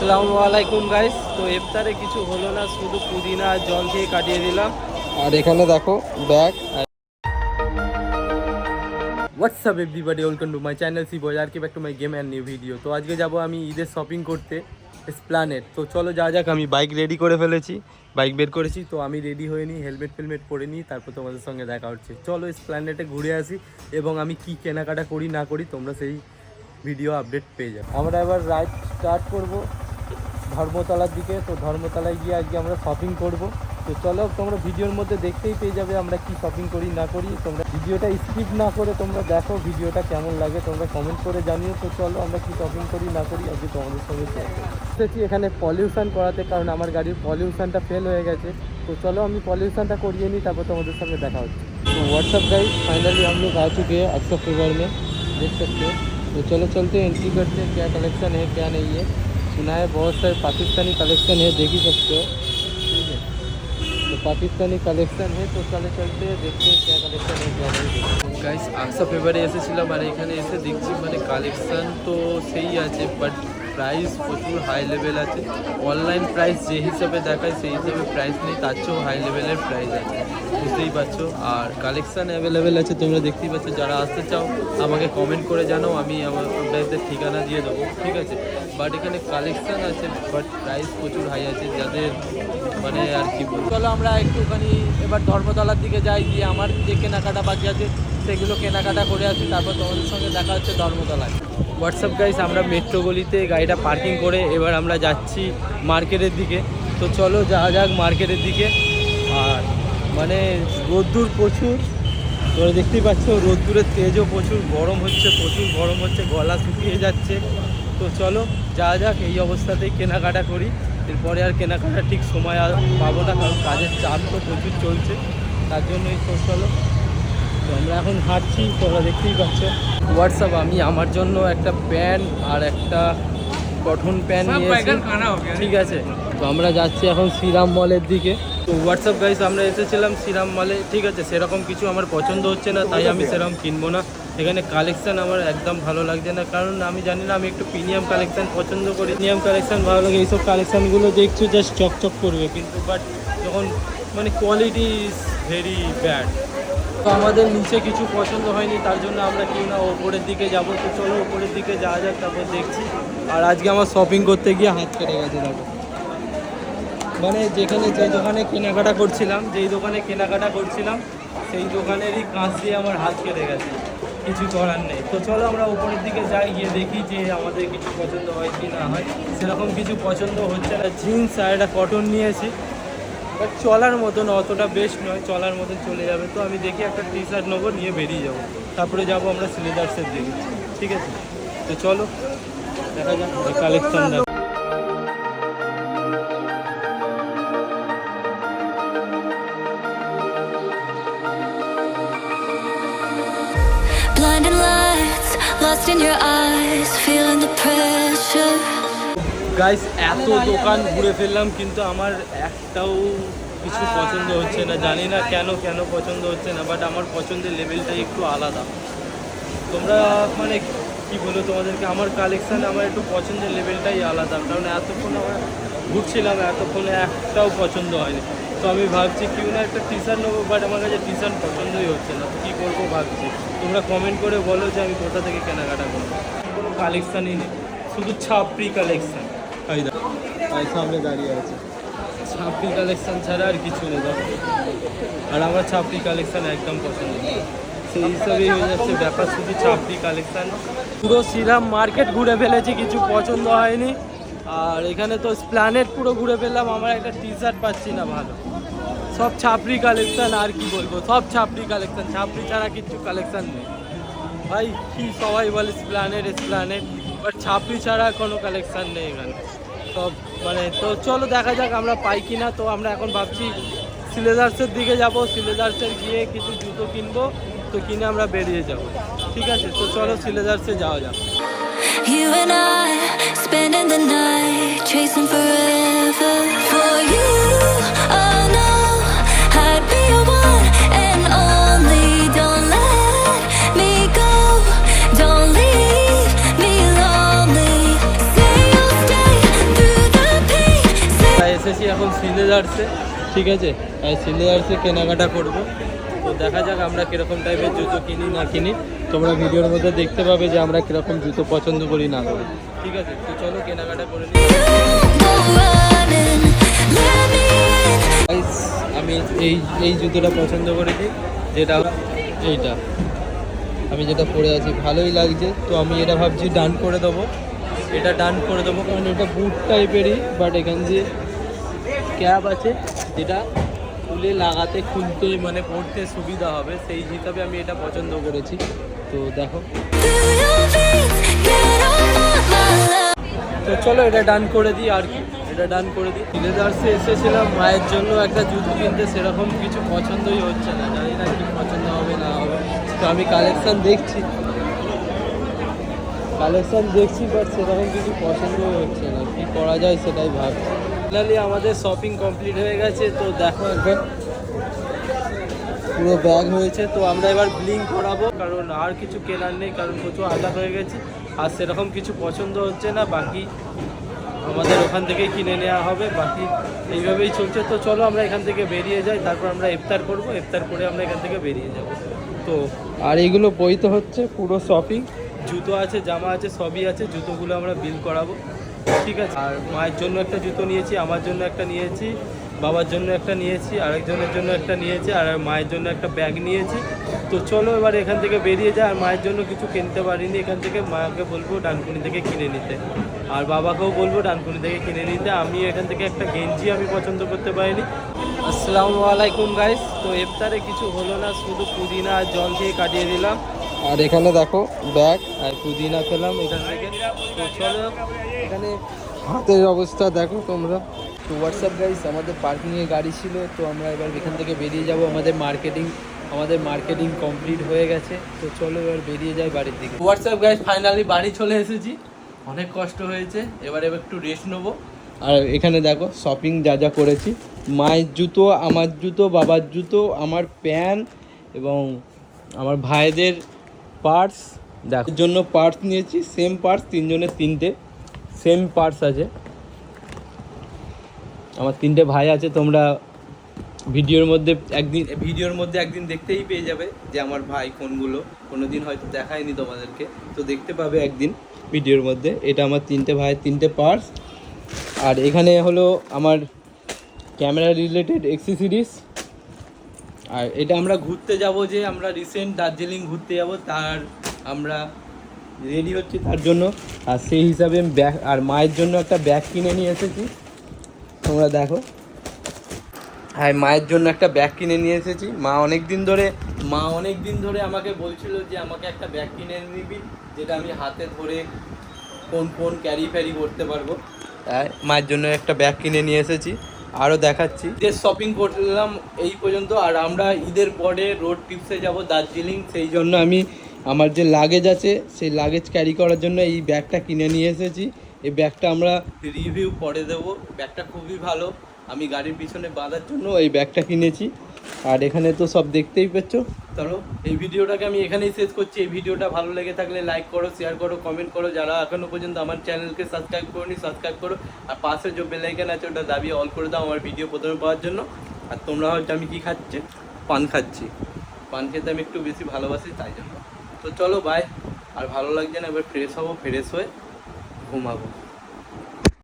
আসসালামু আলাইকুম গাইস তো ইফতারে কিছু হলো না শুধু পুদিনা আর জল খেয়ে কাটিয়ে দিলাম। আর এখানে দেখো bag what's up everybody welcome to my channel C বজার কি back to my game and new video তো আজকে যাব আমি ঈদের শপিং করতে স্প্লানেট তো চলো যা যাক আমি বাইক রেডি করে ফেলেছি। বাইক বের করেছি তো আমি রেডি হয়ে নিই হেলমেট ফেলমেট পরে নিই তারপর তোমাদের সঙ্গে দেখা হচ্ছে। চলো স্প্লানেটে ঘুরে আসি এবং আমি কি কেনাকাটা করি না করি তোমরা সেই ভিডিও আপডেট পেয়ে যাবে। আমরা এবার রাইড স্টার্ট করব। ধর্মতলার দিকে তো ধর্মতলায় গিয়ে আজকে আমরা শপিং করব তো চলো তোমরা ভিডিওর মধ্যে দেখতেই পেয়ে যাবে আমরা কি শপিং করি না করি তোমরা ভিডিওটা স্কিপ না করে তোমরা দেখো ভিডিওটা কেমন লাগে তোমরা কমেন্ট করে জানিও তো চলো আমরা কি শপিং করি না করি আজকে তোমাদের সঙ্গে শেয়ার করি এসেছি এখানে পলিউশন করাতে কারণ আমার গাড়ির পলিউশনটা ফেল হয়ে গেছে তো চলো আমি পলিউশনটা করিয়ে নিই তারপর তোমাদের সঙ্গে দেখা হচ্ছে तो व्हाट्सअप गाइस फाइनली हम लोग आ चुके हैं अक्सर फेवर में देख सकते हो तो चलो चलते हैं एंट्री करते हैं क्या कलेक्शन है क्या नहीं है सुना है बहुत सारे पाकिस्तानी कलेक्शन है देख ही सकते हो ठीक है तो पाकिस्तानी कलेक्शन है तो चले चलते हैं देखते हैं क्या कलेक्शन है क्या नहीं গাইস আকসা ফেভারে এসেছিলাম আর এখানে এসে দেখছি মানে কালেকশন তো সেই আছে বাট প্রাইস প্রচুর হাই লেভেল আছে। অনলাইন প্রাইস যে হিসাবে দেখায়, সেই হিসাবে প্রাইস নেই, তার চেয়েও হাই লেভেলের প্রাইস আছে। বুঝতেই পারছ? আর কালেকশান অ্যাভেলেবেল আছে, তোমরা দেখতেই পাচ্ছ। যারা আসতে চাও, আমাকে কমেন্ট করে জানাও, আমি আমার আপনাদের ঠিকানা দিয়ে দেবো, ঠিক আছে? বাট এখানে কালেকশান আছে বাট প্রাইস প্রচুর হাই আছে, যাদের মানে আর কি চলো আমরা একটুখানি এবার ধর্মতলার দিকে যাই, গিয়ে আমার যে কেনাকাটা বাকি আছে, সেগুলো কেনাকাটা করে আসি, তারপর তোমাদের সঙ্গে দেখা হচ্ছে ধর্মতলায়। হোয়াটসঅ্যাপ গাইস আমরা মেট্রো গলিতে গাড়িটা পার্কিং করে এবার আমরা যাচ্ছি মার্কেটের দিকে। তো চলো যাওয়া যাক মার্কেটের দিকে। আর মানে রোদ্দুর প্রচুর। তোমরা দেখতেই পাচ্ছ, রোদ্দুরের তেজও প্রচুর, গরম হচ্ছে, প্রচুর গরম হচ্ছে, গলা শুকিয়ে যাচ্ছে। তো চলো যা যাক, এই অবস্থাতেই কেনাকাটা করি। এরপরে আর কেনাকাটা ঠিক সময় আর পাবো না, কারণ কাজের চাপ তো প্রচুর চলছে। তার জন্যই তো চলো তো আমরা এখন হাঁটছি তোমরা দেখতেই পাচ্ছ। হোয়াটসঅ্যাপ আমি আমার জন্য একটা প্যান্ট আর একটা কটন প্যান্ট নিয়েছি। ঠিক আছে তো আমরা যাচ্ছি এখন শ্রীরাম মলের দিকে। তো হোয়াটসঅ্যাপ গাইস আমরা এসেছিলাম শ্রীরাম মলে ঠিক আছে সেরকম কিছু আমার পছন্দ হচ্ছে না তাই আমি সেরকম কিনবো না। এখানে কালেকশান আমার একদম ভালো লাগছে না কারণ আমি জানি না আমি একটু প্রিমিয়াম কালেকশন পছন্দ করি। প্রিমিয়াম কালেকশান ভালো লাগে এইসব কালেকশানগুলো দেখছ জাস্ট চকচক করবে কিন্তু বাট যখন মানে কোয়ালিটি ইজ ভেরি ব্যাড তো আমাদের নিচে কিছু পছন্দ হয়নি, তার জন্য আমরা কি না ওপরের দিকে যাব, তো চলো ওপরের দিকে যাওয়া যাক, তারপর দেখছি। আর আজকে আমার শপিং করতে গিয়ে হাত কেটে গেছে, দেখো। মানে যেখানে যে দোকানে কেনাকাটা করছিলাম, যেই দোকানে কেনাকাটা করছিলাম, সেই দোকানেরই কাঁচ দিয়ে আমার হাত কেটে গেছে। কিছু করার নেই। তো চলো আমরা উপরের দিকে যাই, গিয়ে দেখি যে আমাদের কিছু পছন্দ হয় কি না হয়। সেরকম কিছু পছন্দ হচ্ছে না। জিন্স আর একটা কটন নিয়েছি। বাট চলার মতন অতটা বেস্ট নয় চলার মতন চলে যাবে। তো আমি দেখি একটা টি শার্ট নেব নিয়ে বেরিয়ে যাব। তারপরে যাব আমরা সিলেদার্সের দিকে। ঠিক আছে? তো চলো দেখা যাক collection Blinding lights, lost in your eyes, feeling the pressure. Guys এত দোকান ঘুরে ফেললাম, কিন্তু আমার একটাও কিছু পছন্দ হচ্ছে না। জানি না কেন কেন পছন্দ হচ্ছে না বাট আমার পছন্দের লেভেলটাই একটু আলাদা। তোমরা মানে কি বলো তোমাদেরকে, আমার কালেকশান আমার একটু পছন্দের লেভেলটাই আলাদা, কারণ এতক্ষণ আমার ঘুরছিলাম, এতক্ষণে একটাও পছন্দ হয়নি। তো আমি ভাবছি, কেউ না একটা টি শার্ট নেব বাট আমার কাছে টি শার্ট পছন্দই হচ্ছে না। কী করব ভাবছি? তোমরা কমেন্ট করে বলো যে আমি কোথা থেকে কেনাকাটা করব। কোনো কালেকশানই নেই, শুধু ছাপড়ি কালেকশান এই দেখো সামনে দাঁড়িয়ে আছে। ছাপড়ি কালেকশন ছাড়া আর কিছু নেই আর আমার ছাপড়ি কালেকশন একদম পছন্দ। সেই হিসাবেই হয়ে যাচ্ছে ব্যাপার, শুধু ছাপড়ি কালেকশন। পুরো শ্রীরাম মার্কেট ঘুরে ফেলেছি, কিছু পছন্দ হয়নি। আর এখানে তো প্ল্যানেট পুরো ঘুরে ফেললাম, আমার একটা টি শার্ট পাচ্ছি না ভালো। সব ছাপড়ি কালেকশন, আর কি বলব, সব ছাপড়ি কালেকশন, ছাপড়ি ছাড়া কিছু কালেকশন নেই। ভাই, কি সবাই বলে স্প্লানেট স্প্লানেট বাট ছাপড়ি ছাড়া কোনো কালেকশন নেই এখানে। মানে তো চলো দেখা যাক আমরা পাই কি না তো আমরা এখন ভাবছি সিলেদার্সের দিকে যাব। সিলেদার্সের গিয়ে কিছু জুতো কিনবো। তো কিনে আমরা বেরিয়ে যাব। ঠিক আছে? তো চলো সিলেদার্সে যাওয়া যাক। You and I spending the night, chasing forever. এখন সিলেদার্সে ঠিক আছে? সিলেদার্সে কেনাকাটা করব। তো দেখা যাক আমরা কীরকম টাইপের জুতো কিনি না কিনি। তোমরা ভিডিওর মধ্যে দেখতে পাবে যে আমরা কীরকম জুতো পছন্দ করি না করি। ঠিক আছে? তো চলো কেনাকাটা করে নিই। আমি এই এই জুতোটা পছন্দ করেছি, যেটা এইটা। আমি যেটা পরে আছি, ভালোই লাগছে। তো আমি এটা ভাবছি ডান করে দেবো। এটা ডান করে দেবো, কারণ এটা বুট টাইপেরই বাট এখান দিয়ে ক্যাব আছে, যেটা খুলে লাগাতে খুলতে মানে পড়তে সুবিধা হবে, সেই হিসাবে আমি এটা পছন্দ করেছি। তো দেখো. তো চলো এটা ডান করে দিই আর কি, এটা ডান করে দিই। লেদার্সে এসেছিলাম, মায়ের জন্য একটা জুতো কিনতে, সেরকম কিছু পছন্দই হচ্ছে না, জানি না কি পছন্দ হবে, না হবে। তো আমি কালেকশান দেখছি। কালেকশন দেখছি বাট সেরকম কিছু পছন্দই হচ্ছে না, কি করা যায় সেটাই ভাবছি। ফাইনালি আমাদের শপিং কমপ্লিট হয়ে গেছে, তো দেখো একবার। পুরো ব্যাগ হয়েছে তো আমরা এবার ব্লিং করাবো। কারণ আর কিছু কেনার নেই, কারণ প্রচুর আলাদা হয়ে গেছে, আর সেরকম কিছু পছন্দ হচ্ছে না, বাকি আমাদের ওখান থেকেই কিনে নেওয়া হবে, বাকি এইভাবেই চলছে। তো চলো আমরা এখান থেকে বেরিয়ে যাই, তারপর আমরা ইফতার করব, ইফতার করে আমরা এখান থেকে বেরিয়ে যাব। তো, আর এইগুলো বইতে হচ্ছে, পুরো শপিং জুতো আছে, জামা আছে, সবই আছে, জুতোগুলো আমরা বিল করাবো, ঠিক আছে? আর মায়ের জন্য একটা জুতো নিয়েছি, আমার জন্য একটা নিয়েছি, বাবার জন্য একটা নিয়েছি, আরেকজনের জন্য একটা নিয়েছি, আর মায়ের জন্য একটা ব্যাগ নিয়েছি। তো চলো এবার এখান থেকে বেরিয়ে যায় আর মায়ের জন্য কিছু কিনতে পারিনি, এখান থেকে মাকে বলব ডানকুনি থেকে কিনে নিতে। আর বাবাকেও বলব ডানকুনি থেকে কিনে নিতে। আমি এখান থেকে একটা গেঞ্জি আমি পছন্দ করতে পারিনি। আসসালামু আলাইকুম গাইস তো ইফতারে কিছু হলো না, শুধু পুদিনা আর জল দিয়ে কাটিয়ে দিলাম। আর এখানে দেখো ব্যাগ, আর পুদিনা পেলাম এখান থেকে। এখানে হাতের অবস্থা দেখো তোমরা। তো হোয়াটসঅ্যাপ গাইস আমাদের পার্কিংয়ে গাড়ি ছিল, তো আমরা এবার এখান থেকে বেরিয়ে যাব। আমাদের মার্কেটিং আমাদের মার্কেটিং কমপ্লিট হয়ে গেছে। তো চলো এবার বেরিয়ে যাই বাড়ির দিকে। হোয়াটসঅ্যাপ গাইস ফাইনালি বাড়ি চলে এসেছি। অনেক কষ্ট হয়েছে, এবার এবার একটু রেস্ট নেব। আর এখানে দেখো শপিং যা যা করেছি। মায়ের জুতো, আমার জুতো, বাবার জুতো, আমার প্যান এবং আমার ভাইদের পার্টস, দেখো জন্য পার্টস নিয়েছি, সেম পার্টস তিনজনের তিনটে, সেম পার্টস আছে। আমার তিনটে ভাই আছে, তোমরা ভিডিওর মধ্যে একদিন, ভিডিওর মধ্যে একদিন দেখতেই পেয়ে যাবে যে আমার ভাই কোনগুলো কোনো দিন হয়তো দেখায়নি তোমাদেরকে, তো দেখতে পাবে একদিন ভিডিওর মধ্যে। এটা আমার তিনটে ভাইয়ের তিনটে পার্টস। আর এখানে হলো আমার ক্যামেরা রিলেটেড এক্সেসরিজ আর এটা আমরা ঘুরতে যাব যে আমরা রিসেন্ট দার্জিলিং ঘুরতে যাব, তার আমরা রেডি হচ্ছি তার জন্য। আর সেই হিসাবে ব্যাগ আর মায়ের জন্য একটা ব্যাগ কিনে নিয়ে এসেছি। তোমরা দেখো। হ্যাঁ মায়ের জন্য একটা ব্যাগ কিনে নিয়ে এসেছি। মা অনেক দিন ধরে, মা অনেক দিন ধরে আমাকে বলছিল যে আমাকে একটা ব্যাগ কিনে নিবি, যেটা আমি হাতে ধরে কোন কোন ক্যারি ফ্যারি করতে পারব। তাই মায়ের জন্য একটা ব্যাগ কিনে নিয়ে এসেছি। আরও দেখাচ্ছি। ঈদের শপিং করলাম এই পর্যন্ত, আর আমরা ঈদের পরে রোড ট্রিপসে যাব দার্জিলিং। সেই জন্য আমি, আমার যে লাগেজ আছে, সেই লাগেজ ক্যারি করার জন্য এই ব্যাগটা কিনে নিয়ে এসেছি। এই ব্যাগটা আমরা রিভিউ পরে দেবো। ব্যাগটা খুবই ভালো। আমি গাড়ির পিছনে বাঁধার জন্য এই ব্যাগটা কিনেছি। আর এখানে তো সব দেখতেই পাচ্ছ। চলো এই ভিডিওটাকে আমি এখানেই শেষ করছি। এই ভিডিওটা ভালো লেগে থাকলে লাইক করো শেয়ার করো কমেন্ট করো। যারা এখনও পর্যন্ত আমার চ্যানেলকে সাবস্ক্রাইব করোনি সাবস্ক্রাইব করো। আর পাশে যে বেল আইকন আছে, ওটা দাবিয়ে অল করে দাও আমার ভিডিও প্রথমে পাওয়ার জন্য। আর তোমরা হয়তো আমি কি খাচ্ছি? পান খাচ্ছি। পান খেতে আমি একটু বেশি ভালোবাসি, তাই জন্য। তো চলো বাই আর ভালো লাগছে না, এবার ফ্রেশ হব ফ্রেশ হয়ে ঘুমাবো।